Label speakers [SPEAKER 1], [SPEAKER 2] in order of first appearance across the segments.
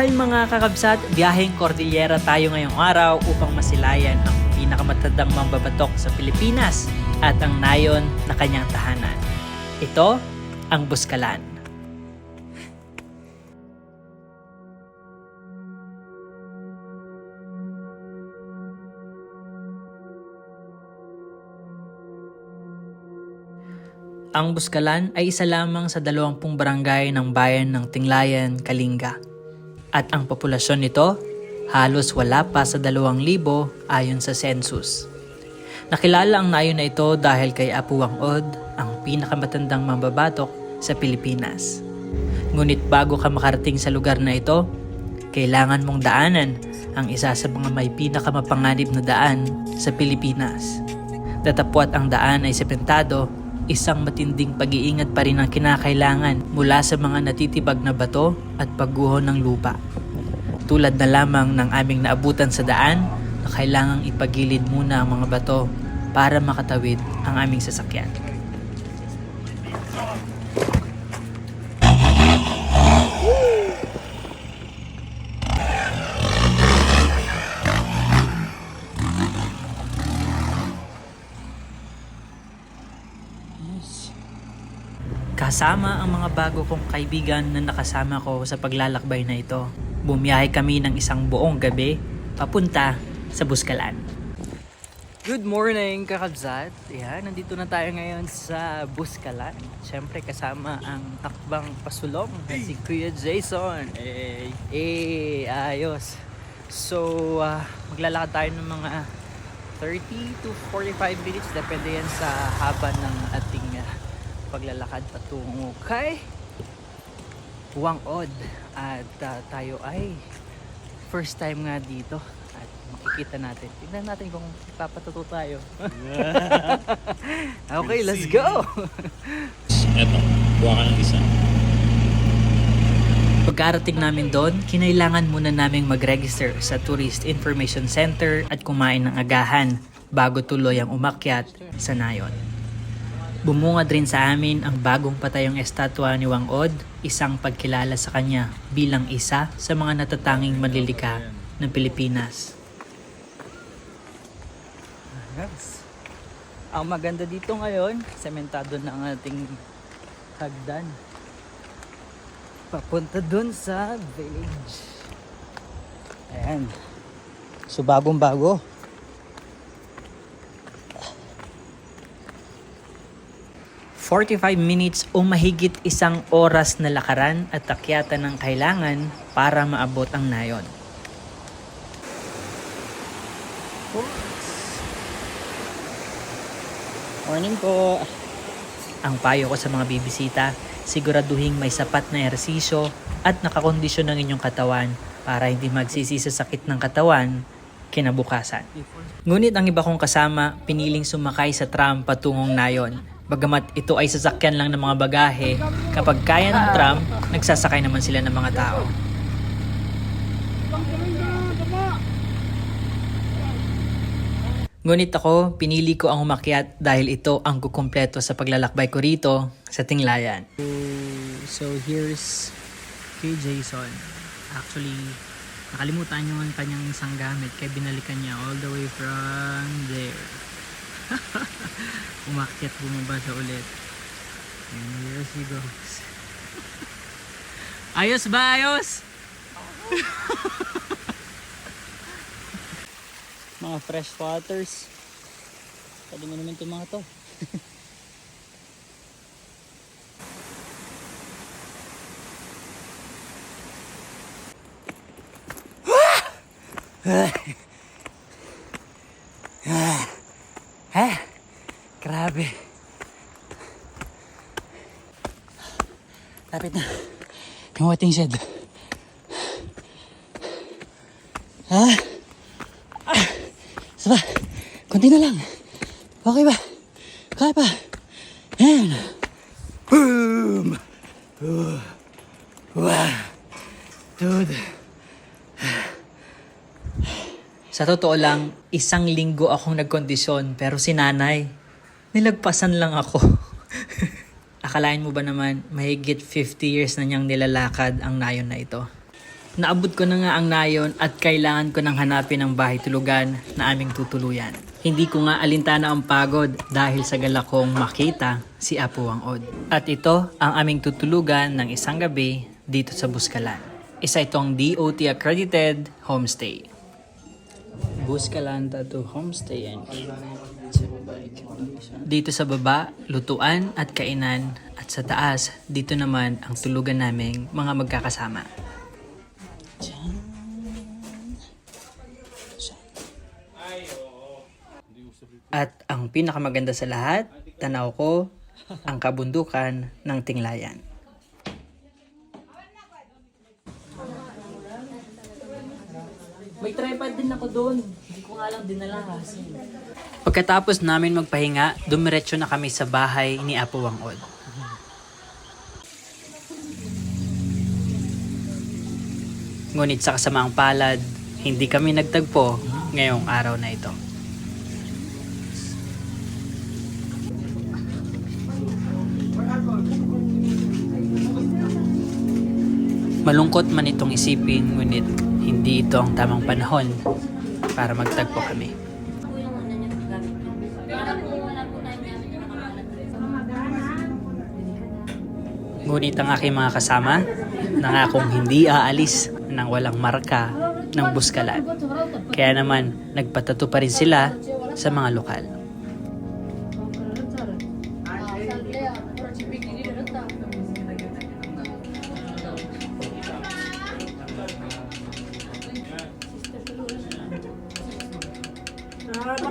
[SPEAKER 1] Mabuhay mga kakabsat, biyaheng Cordillera tayo ngayong araw upang masilayan ang pinakamatandang mambabatok sa Pilipinas at ang nayon na kanyang tahanan. Ito ang Buskalan. Ang Buskalan ay isa lamang sa dalawampung barangay ng bayan ng Tinglayan, Kalinga. At ang populasyon nito, halos wala pa sa dalawang libo ayon sa census. Nakilala ang nayon na ito dahil kay Apu Wangod, ang pinakamatandang mambabatok sa Pilipinas. Ngunit bago ka makarating sa lugar na ito, kailangan mong daanan ang isa sa mga may pinakamapanganib na daan sa Pilipinas. Datapwat ang daan ay sementado, isang matinding pag-iingat pa rin ang kinakailangan mula sa mga natitibag na bato at pagguho ng lupa. Tulad na lamang ng aming naabutan sa daan na kailangang ipagilid muna ang mga bato para makatawid ang aming sasakyan. Kasama ang mga bago kong kaibigan na nakasama ko sa paglalakbay na ito. Bumiyahe kami ng isang buong gabi papunta sa Buskalan. Good morning, kakabzat. Yan, nandito na tayo ngayon sa Buskalan. Siyempre kasama ang takbang pasulong na si Kuya Jason. Eh, eh, ayos. So, ah, maglalakad tayo ng mga 30 to 45 minutes. Depende yan sa haba ng ating ah, paglalakad patungo kay Wangod. At ah, tayo ay first time nga dito at makikita natin. Tignan natin kung papatuto tayo. okay, let's go!
[SPEAKER 2] Eto, kuha ka ng isa.
[SPEAKER 1] Pagkarating namin doon, kinailangan muna naming mag-register sa Tourist Information Center at kumain ng agahan bago tuloy ang umakyat sa nayon. Bumungad rin sa amin ang bagong patayong estatwa ni Wang Od, isang pagkilala sa kanya bilang isa sa mga natatanging manlilika ng Pilipinas. Yes. Ang maganda dito ngayon, sementado na ang ating hagdan. Papunta dun sa village. Ayan. So bagong bago. Forty-five minutes o mahigit isang oras na lakaran at akyatan ng kailangan para maabot ang nayon. Morning po. Ang payo ko sa mga bibisita, siguraduhin may sapat na ehersisyo at nakakondisyon ng inyong katawan para hindi magsisi sa sakit ng katawan kinabukasan. Ngunit ang iba kong kasama, piniling sumakay sa tram patungong nayon. Bagamat ito ay sasakyan lang ng mga bagahe, kapag kaya ng tram, nagsasakay naman sila ng mga tao. Ngunit ako, pinili ko ang umakyat dahil ito ang kukumpleto sa paglalakbay ko rito sa Tinglayan. So, here's kay Jason. Actually, nakalimutan niyo ang kanyang isang gamit kaya binalikan niya all the way from there. Umakyat bumaba siya ulit. And here she goes. ayos ba? Ayos? mga fresh waters. Pwede mo naman itong mga to. Ah, grabe. Lapit na. Yung waiting shed. Ah. Ah. Isa pa. Kunti na lang. Okay ba? Kaya pa. Yan. Boom. Uh. Wow. Dude. Sa totoo lang, isang linggo akong nagkondisyon pero si nanay, nilagpasan lang ako. Akalain mo ba naman, mahigit 50 years na niyang nilalakad ang nayon na ito. Naabot ko na nga ang nayon at kailangan ko nang hanapin ang bahay tulugan na aming tutuluyan. Hindi ko nga alintana ang pagod dahil sa gala kong makita si Apo Wangod. At ito ang aming tutulugan ng isang gabi dito sa Buskalan. Isa itong DOT accredited homestay. Buskalan Tattoo Homestay and Dito sa baba, lutuan at kainan at sa taas, dito naman ang tulugan naming mga magkakasama. At ang pinakamaganda sa lahat, tanaw ko ang kabundukan ng Tinglayan. May tripod din ako doon. Hindi ko nga lang dinala kasi. Pagkatapos namin magpahinga, dumiretso na kami sa bahay ni Apo Wangod. Ngunit sa kasamaang palad, hindi kami nagtagpo ngayong araw na ito. Malungkot man itong isipin, ngunit hindi ito ang tamang panahon para magtagpo kami. Ngunit ang aking mga kasama, nangakong hindi aalis nang walang marka ng buskalan. Kaya naman, nagpatato pa rin sila sa mga lokal.
[SPEAKER 3] Sini,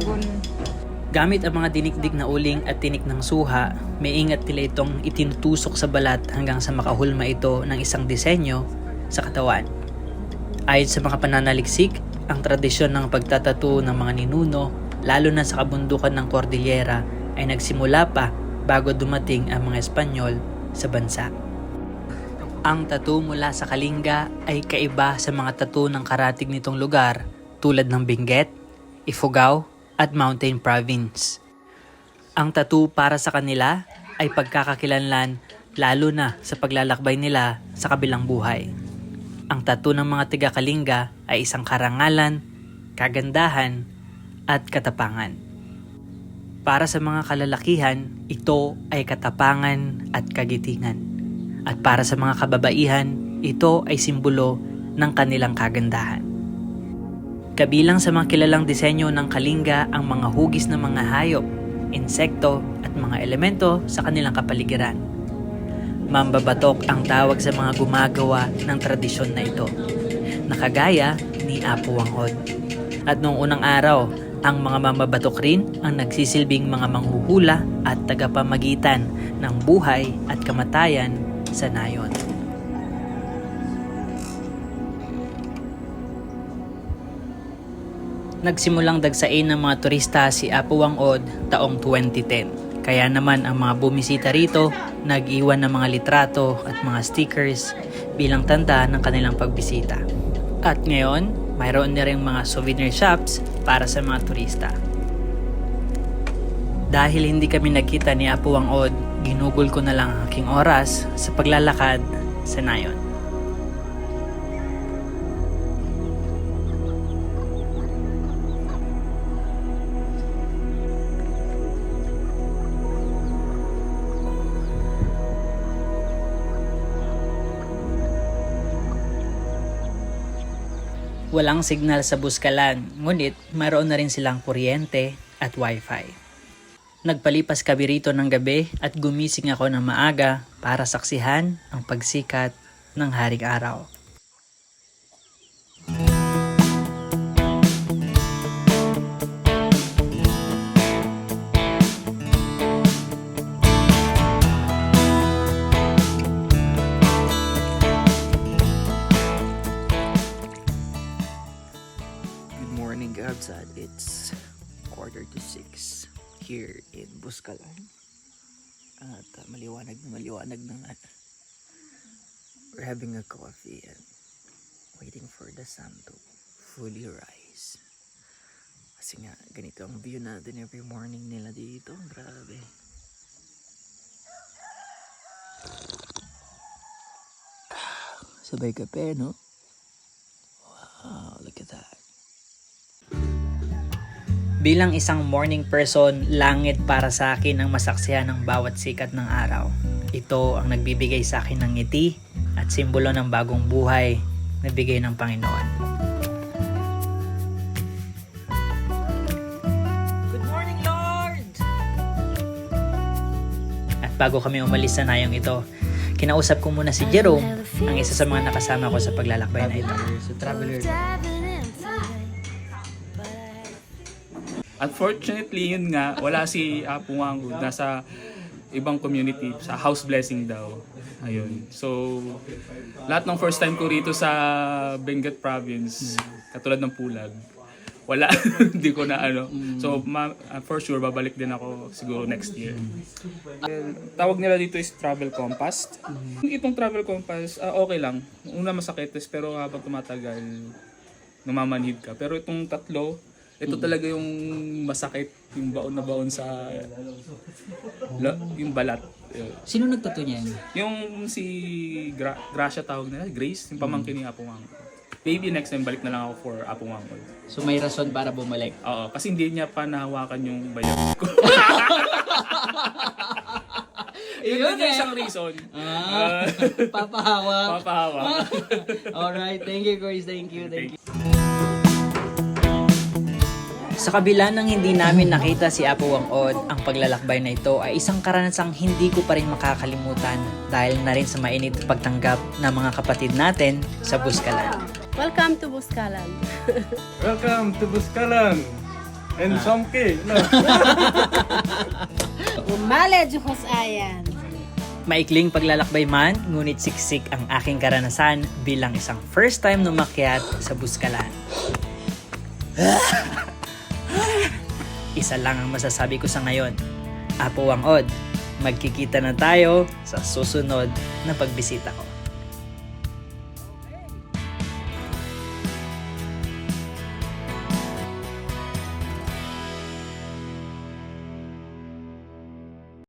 [SPEAKER 3] Pagtagon.
[SPEAKER 1] Gamit ang mga dinikdik na uling at tinik ng suha, may ingat nila itong itinutusok sa balat hanggang sa makahulma ito ng isang disenyo sa katawan. Ayon sa mga pananaliksik, ang tradisyon ng pagtatato ng mga ninuno, lalo na sa kabundukan ng Cordillera, ay nagsimula pa bago dumating ang mga Espanyol sa bansa. Ang tattoo mula sa Kalinga ay kaiba sa mga tattoo ng karatig nitong lugar tulad ng Benguet, Ifugao at Mountain Province. Ang tattoo para sa kanila ay pagkakakilanlan lalo na sa paglalakbay nila sa kabilang buhay. Ang tattoo ng mga tiga Kalinga ay isang karangalan, kagandahan at katapangan. Para sa mga kalalakihan, ito ay katapangan at kagitingan. At para sa mga kababaihan, ito ay simbolo ng kanilang kagandahan. Kabilang sa mga kilalang disenyo ng Kalinga ang mga hugis ng mga hayop, insekto at mga elemento sa kanilang kapaligiran. Mambabatok ang tawag sa mga gumagawa ng tradisyon na ito, nakagaya ni Apo Wangod. At noong unang araw, ang mga mambabatok rin ang nagsisilbing mga manghuhula at tagapamagitan ng buhay at kamatayan sa nayon. Nagsimulang dagsain ng mga turista si Apo Wangod taong 2010. Kaya naman ang mga bumisita rito nag-iwan ng mga litrato at mga stickers bilang tanda ng kanilang pagbisita. At ngayon, mayroon na rin mga souvenir shops para sa mga turista. Dahil hindi kami nagkita ni Apo Wangod, ginugol ko na lang ang aking oras sa paglalakad sa nayon. Walang signal sa Buskalan, ngunit mayroon na rin silang kuryente at wifi. Nagpalipas kami rito ng gabi at gumising ako ng maaga para saksihan ang pagsikat ng haring araw. Gabsat. It's quarter to six here in Buscalan. At uh, maliwanag na maliwanag na nga. We're having a coffee and waiting for the sun to fully rise. Kasi nga, ganito ang view natin every morning nila dito. Grabe. Sabay kape, no? Bilang isang morning person, langit para sa akin ang masaksihan ng bawat sikat ng araw. Ito ang nagbibigay sa akin ng ngiti at simbolo ng bagong buhay na bigay ng Panginoon. Good morning, Lord! At bago kami umalis sa nayong ito, kinausap ko muna si Jerome, ang isa sa mga nakasama ko sa paglalakbay na ito. So, traveler.
[SPEAKER 4] Unfortunately, yun nga, wala si Apo Wango. Nasa ibang community, sa house blessing daw. Ayun. So, lahat ng first time ko rito sa Benguet province, katulad ng Pulag, wala, hindi ko na ano. So, ma- uh, for sure, babalik din ako siguro next year. Tawag nila dito is travel compass. Itong travel compass, ah, okay lang. Una masakit, pero habang tumatagal, namamanhid ka. Pero itong tatlo, ito talaga yung masakit, yung baon na baon sa la- yung balat.
[SPEAKER 1] Sino nagtato niyan?
[SPEAKER 4] Yung si Gra- Gracia tawag nila, Grace, yung pamangkin ni Apo Wangol. Maybe next time balik na lang ako for Apo Wangol.
[SPEAKER 1] So may rason para bumalik.
[SPEAKER 4] Oo, kasi hindi niya pa nahawakan yung bayag ko. Yun
[SPEAKER 1] Yun eh.
[SPEAKER 4] isang reason.
[SPEAKER 1] Ah, papahawak.
[SPEAKER 4] Papahawa.
[SPEAKER 1] Alright, thank you guys, thank you, thank you. Sa kabila ng hindi namin nakita si Apo Wang Od, ang paglalakbay na ito ay isang karanasang hindi ko pa rin makakalimutan dahil na rin sa mainit na pagtanggap ng mga kapatid natin sa Buskalan.
[SPEAKER 5] Welcome to Buskalan.
[SPEAKER 3] Welcome to Buscalan. And Somke. No.
[SPEAKER 5] Umale Diyos ayan.
[SPEAKER 1] Maikling paglalakbay man, ngunit siksik ang aking karanasan bilang isang first time numakyat sa Buskalan. Isa lang ang masasabi ko sa ngayon. Apo Wang Od, magkikita na tayo sa susunod na pagbisita ko.